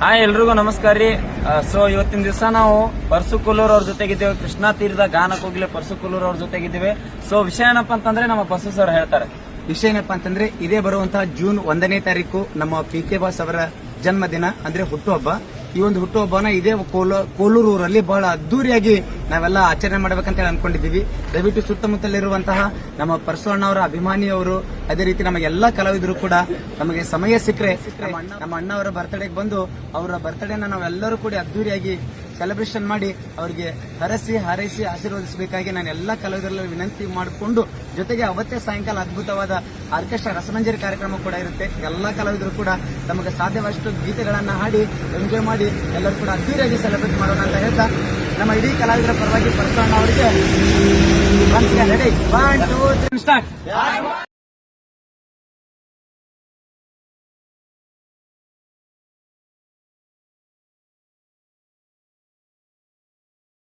Hi ಎಲ್ರಿಗೂ ನಮಸ್ಕಾರ ರೀ. ಸೊ ಇವತ್ತಿನ ದಿವಸ ನಾವು ಪರ್ಸು ಕೊಲ್ಲೂರ್ ಅವ್ರ ಜೊತೆಗಿದ್ದೇವೆ. ಕೃಷ್ಣಾ ತೀರದ ಗಾನ ಕೋಗಿಲೆ ಪರ್ಸು ಕೊಲ್ಲೂರ್ ಅವ್ರ ಜೊತೆಗಿದ್ದೇವೆ. ಸೊ ವಿಷಯ ಏನಪ್ಪ ಅಂತಂದ್ರೆ ನಮ್ಮ ಪರ್ಸು ಸರ್ ಹೇಳ್ತಾರೆ. ವಿಷಯ ಏನಪ್ಪ ಅಂತಂದ್ರೆ, ಇದೇ ಬರುವಂತಹ ಜೂನ್ ಒಂದನೇ ತಾರೀಕು ನಮ್ಮ ಪಿ ಕೆ ಬಾಸ್ ಅವರ ಜನ್ಮದಿನ, ಅಂದ್ರೆ ಹುಟ್ಟುಹಬ್ಬ. ಈ ಒಂದು ಹುಟ್ಟುಹಬ್ಬನ ಇದೇ ಕೋಲ- ಕೋಲೂರು ಊರಲ್ಲಿ ಬಹಳ ಅದ್ದೂರಿಯಾಗಿ ನಾವೆಲ್ಲ ಆಚರಣೆ ಮಾಡ್ಬೇಕಂತ ಹೇಳಿ ಅನ್ಕೊಂಡಿದ್ದೀವಿ. ದಯವಿಟ್ಟು ಸುತ್ತಮುತ್ತಲಿರುವಂತಹ ನಮ್ಮ ಪರಸು ಅವರ ಅಭಿಮಾನಿಯವರು ಅದೇ ರೀತಿ ನಮಗೆ ಎಲ್ಲಾ ಕಲಾವಿದರು ಕೂಡ ನಮಗೆ ಸಮಯ ಸಿಕ್ಕರೆ ನಮ್ಮ ಅಣ್ಣ ಅವರ ಬರ್ತ್ಡೇಗೆ ಬಂದು ಅವರ ಬರ್ತ್ಡೇನ ನಾವೆಲ್ಲರೂ ಕೂಡ ಅದ್ದೂರಿಯಾಗಿ ಸೆಲೆಬ್ರೇಷನ್ ಮಾಡಿ ಅವರಿಗೆ ಹರಸಿ, ಹಾರೈಸಿ, ಆಶೀರ್ವದಿಸಬೇಕಾಗಿ ನಾನು ಎಲ್ಲ ಕಲಾವಿದರಲ್ಲಿ ವಿನಂತಿ ಮಾಡಿಕೊಂಡು, ಜೊತೆಗೆ ಅವತ್ತೇ ಸಾಯಂಕಾಲ ಅದ್ಭುತವಾದ ಆರ್ಕೆಸ್ಟ್ರಾ ರಸಮಂಜರಿ ಕಾರ್ಯಕ್ರಮ ಕೂಡ ಇರುತ್ತೆ. ಎಲ್ಲ ಕಲಾವಿದರು ಕೂಡ ನಮಗೆ ಸಾಧ್ಯವಷ್ಟು ಗೀತೆಗಳನ್ನು ಹಾಡಿ ಎಂಜಾಯ್ ಮಾಡಿ, ಎಲ್ಲರೂ ಕೂಡ ಅದ್ದೂರಿಯಾಗಿ ಸೆಲೆಬ್ರೇಟ್ ಮಾಡೋಣ ಅಂತ ಹೇಳ್ತಾ ನಮ್ಮ ಇಡೀ ಕಲಾವಿದರ ಪರವಾಗಿ ಪರಸಣ್ಣ ಅವರಿಗೆ. ಸ್ಟಾರ್ಟ್